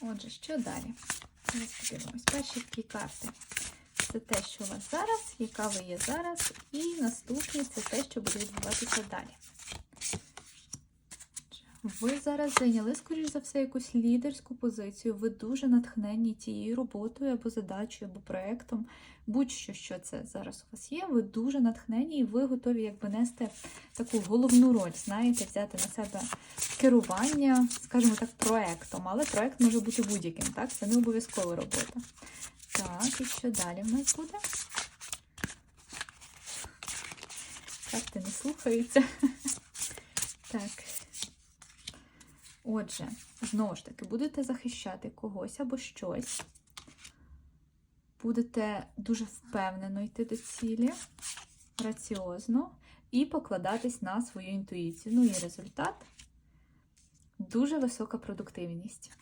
Отже, що далі? Перші дві карти. Це те, що у вас зараз, яка ви є зараз, і наступні це те, що буде відбуватися далі. Ви зараз зайняли, скоріш за все, якусь лідерську позицію. Ви дуже натхнені тією роботою або задачею, або проєктом. Будь-що, що це зараз у вас є, ви дуже натхнені і ви готові якби нести таку головну роль, знаєте, взяти на себе керування, скажімо так, проектом. Але проект може бути будь-яким, так? Це не обов'язкова робота. Так, і що далі в нас буде? Карти не слухаються. Так. Отже, знову ж таки, будете захищати когось або щось. Будете дуже впевнено йти до цілі, раціозно, і покладатись на свою інтуїцію. Ну і результат дуже висока продуктивність.